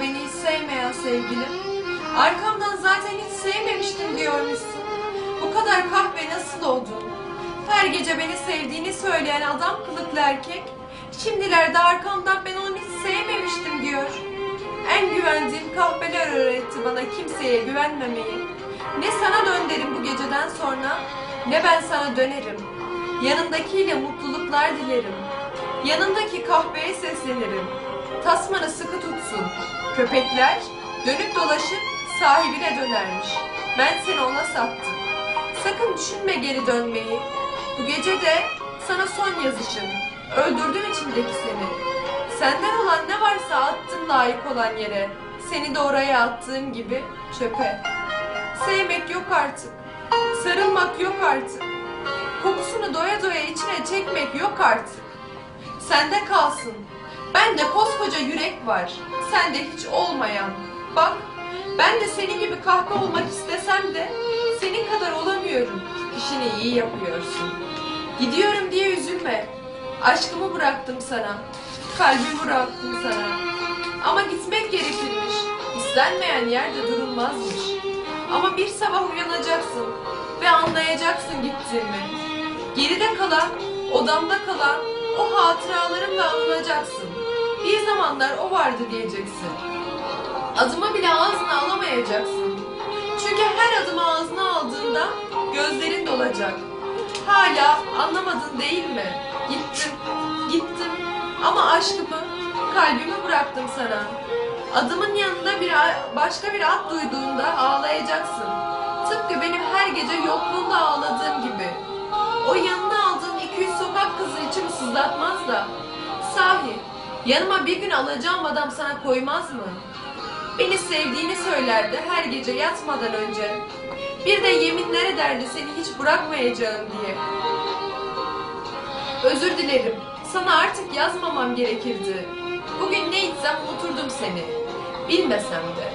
beni hiç sevmeyen sevgilim? Arkamdan zaten hiç sevmemiştim diyormuşsun. Bu kadar kahve nasıl oldun? Her gece beni sevdiğini söyleyen adam kılıklı erkek, şimdilerde arkamdan ben onu hiç sevmemiştim diyor. En güvendiğim kahveler öğretti bana kimseye güvenmemeyi. Ne sana dön derim bu geceden sonra, ne ben sana dönerim. Yanındakiyle mutluluklar dilerim. Yanındaki kahveye seslenirim. Tasmanı sıkı tutsun. Köpekler dönüp dolaşıp sahibine dönermiş. Ben seni ona sattım. Sakın düşünme geri dönmeyi. Bu gece de sana son yazışım. Öldürdüm içimdeki seni. Senden olan ne varsa attım layık olan yere. Seni de oraya attığım gibi çöpe. Sevmek yok artık. Sarılmak yok artık. Kokusunu doya doya içine çekmek yok artık. Sende kalsın. Ben de koskoca yürek var. Sende hiç olmayan. Bak ben de senin gibi kahpe olmak istesem de senin kadar olamıyorum. İşini iyi yapıyorsun. Gidiyorum diye üzülme. Aşkımı bıraktım sana. Kalbimi bıraktım sana. Ama gitmek gerekirmiş. İstenmeyen yerde durulmazmış. Ama bir sabah uyanacaksın ve anlayacaksın gittiğimi. Geride kalan, odamda kalan o hatıralarımla anılacaksın. Bir zamanlar o vardı diyeceksin. Adımı bile ağzına alamayacaksın. Çünkü her adımı ağzına aldığında gözlerin dolacak. Hala anlamadın değil mi? Gittim, gittim ama aşkımı, kalbimi bıraktım sana. Adımın yanında bir başka bir at duyduğunda ağlayacaksın. Tıpkı benim her gece yokluğunda ağladığım gibi. O yanına aldığım 200 sokak kızı içimi sızlatmaz da. Sahi, yanıma bir gün alacağım adam sana koymaz mı? Beni sevdiğini söylerdi her gece yatmadan önce. Bir de yeminler ederdi seni hiç bırakmayacağım diye. Özür dilerim. Sana artık yazmamam gerekirdi. Bugün ne içsem unuturdum seni. Bilmesem de.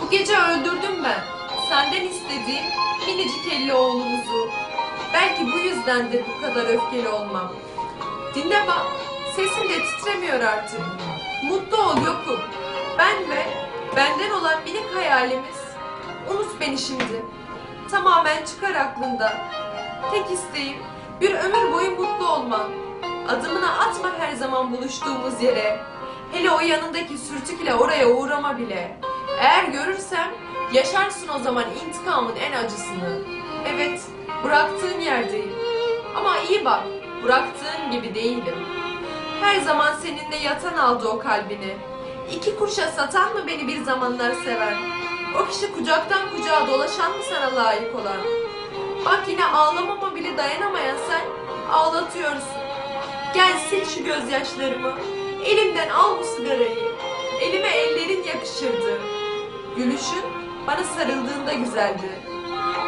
Bu gece öldürdüm ben. Senden istediğim minicik elli oğlumuzu. Belki bu yüzdendir bu kadar öfkeli olmam. Dinle bak. Sesim de titremiyor artık. Mutlu ol yokum. Ben ve benden olan minik hayalimiz. Unut beni şimdi. Tamamen çıkar aklında. Tek isteğim bir ömür boyu mutlu olman. Adımını atma her zaman buluştuğumuz yere. Hele o yanındaki sürtük ile oraya uğrama bile. Eğer görürsem yaşarsın o zaman intikamın en acısını. Evet, bıraktığın yerdeyim. Ama iyi bak, bıraktığın gibi değilim. Her zaman seninle yatan aldı o kalbini. İki kuruşa satan mı beni bir zamanlar seven? O kişi kucaktan kucağa dolaşan mı sana layık olan? Bak yine ağlamama bile dayanamayan sen ağlatıyorsun. Gel sil şu gözyaşlarımı. Elimden al bu sigarayı. Elime ellerin yakışırdı. Gülüşün bana sarıldığında güzeldi.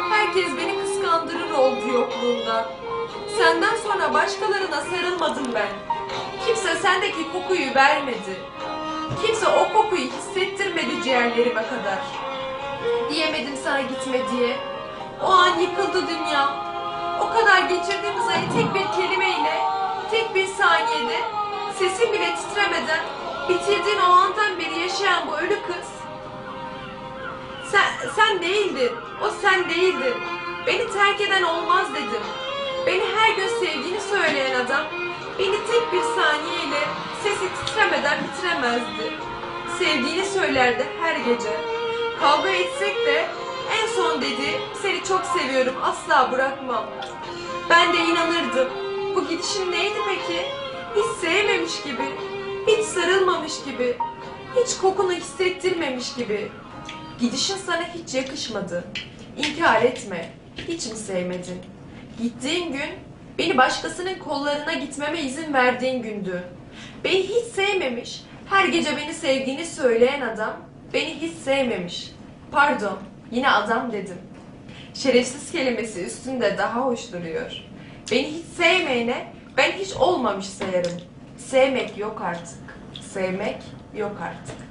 Herkes beni kıskandırır oldu yokluğunda. Senden sonra başkalarına sarılmadım ben. Kimse sendeki kokuyu vermedi. Kimse o kokuyu hissettirmedi ciğerlerime kadar. Diyemedim sana gitme diye. O an yıkıldı dünya. O kadar geçirdiğimiz ayı tek bir kelimeyle, tek bir saniyede, sesin bile titremeden bitirdiğin o andan beri yaşayan bu ölü kız. Sen, sen değildin, o sen değildin. Beni terk eden olmaz dedim. Beni her gün sevdiğini söyleyen adam, beni tek bir saniyeyle sesi titremeden bitiremezdi. Sevdiğini söylerdi her gece. Kavga etsek de en son dedi seni çok seviyorum asla bırakmam. Ben de inanırdım. Bu gidişin neydi peki? Hiç sevmemiş gibi, hiç sarılmamış gibi, hiç kokunu hissettirmemiş gibi. Gidişin sana hiç yakışmadı. İnkar etme. Hiç mi sevmedin? Gittiğin gün beni başkasının kollarına gitmeme izin verdiğin gündü. Beni hiç sevmemiş, her gece beni sevdiğini söyleyen adam beni hiç sevmemiş. Pardon, yine adam dedim. Şerefsiz kelimesi üstünde daha hoş duruyor. Beni hiç sevmeyene ben hiç olmamış sayarım. Sevmek yok artık. Sevmek yok artık.